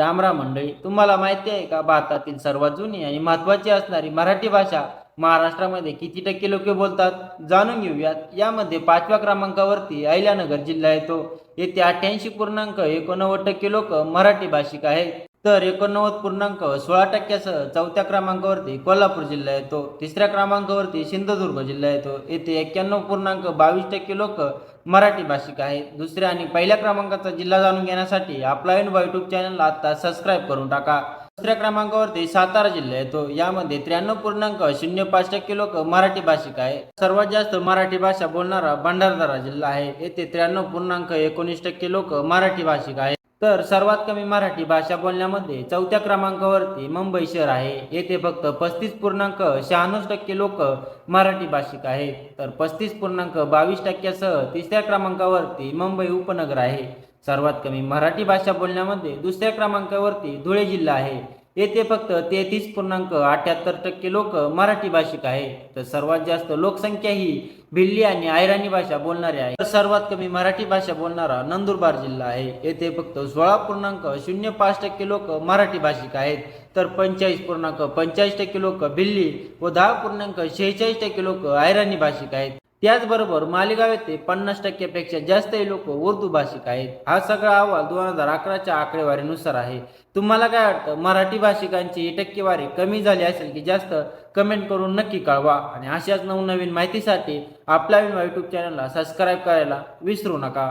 रामराम मंडळी तुम्हाला माहिती आहे का भारतातील सर्वात जुनी आणि महत्वाची असणारी मराठी भाषा महाराष्ट्रामध्ये किती टक्के लोक बोलतात? जाणून घेऊयात. यामध्ये पाचव्या क्रमांकावरती अहिल्यानगर जिल्हा येतो. येथे अठ्ठ्याऐंशी पूर्णांक एकोणनव्वद टक्के लोक मराठी भाषिक आहेत. तर एकोणनव्वद पूर्णांक सोळा टक्क्यासह चौथ्या क्रमांकावरती कोल्हापूर जिल्हा येतो. तिसऱ्या क्रमांकावरती सिंधुदुर्ग जिल्हा येतो. येथे एक्क्याण्णव पूर्णांक बावीस टक्के लोक मराठी भाषिक आहेत. दुसऱ्या आणि पहिल्या क्रमांकाचा जिल्हा जाणून घेण्यासाठी आपला युट्यूब चॅनलला आता सबस्क्राईब करून टाका. दुसऱ्या क्रमांकावरती सातारा जिल्हा येतो. यामध्ये त्र्याण्णव पूर्णांक शून्य पाच टक्के लोक मराठी भाषिक आहे सर्वात जास्त मराठी भाषा बोलणारा भंडारदरा जिल्हा आहे. येथे त्र्याण्णव पूर्णांक एकोणीस टक्के लोक मराठी भाषिक आहे तर सर्वात कमी मराठी भाषा बोलण्यामध्ये चौथ्या क्रमांकावरती मुंबई शहर आहे. येथे फक्त पस्तीस पूर्णांक शहाण्णव टक्के लोक मराठी भाषिक आहेत. तर पस्तीस पूर्णांक बावीस टक्क्यासह तिसऱ्या क्रमांकावरती मुंबई उपनगर आहे. सर्वात कमी मराठी भाषा बोलण्यामध्ये दुसऱ्या क्रमांकावरती धुळे जिल्हा आहे. येथे फक्त तेहतीस पूर्णांक अठ्याहत्तर टक्के लोक मराठी भाषिक आहेत. तर सर्वात जास्त लोकसंख्या ही भिल्ली आणि आयराणी भाषा बोलणारी आहे. तर सर्वात कमी मराठी भाषा बोलणारा नंदुरबार जिल्हा आहे. येथे फक्त सोळा पूर्णांक शून्य पाच टक्के लोक मराठी भाषिक आहेत. तर पंचेचाळीस पूर्णांक पंचेचाळीस टक्के लोक भिल्ली व दहा पूर्णांक शेहेचाळीस टक्के लोक आयराणी भाषिक आहेत. त्याचबरोबर मालेगाव येथे पन्नास टक्क्यापेक्षा जास्त लोक उर्दू भाषिक आहेत. हा सगळा अहवाल दोन हजार अकराच्या आकडेवारीनुसार आहे. तुम्हाला काय वाटतं? मराठी भाषिकांची ही टक्केवारी कमी झाली असेल की जास्त? कमेंट करून नक्की कळवा. आणि अशाच नवनवीन माहितीसाठी आपल्या यूट्यूब चॅनलला सबस्क्राईब करायला विसरू नका.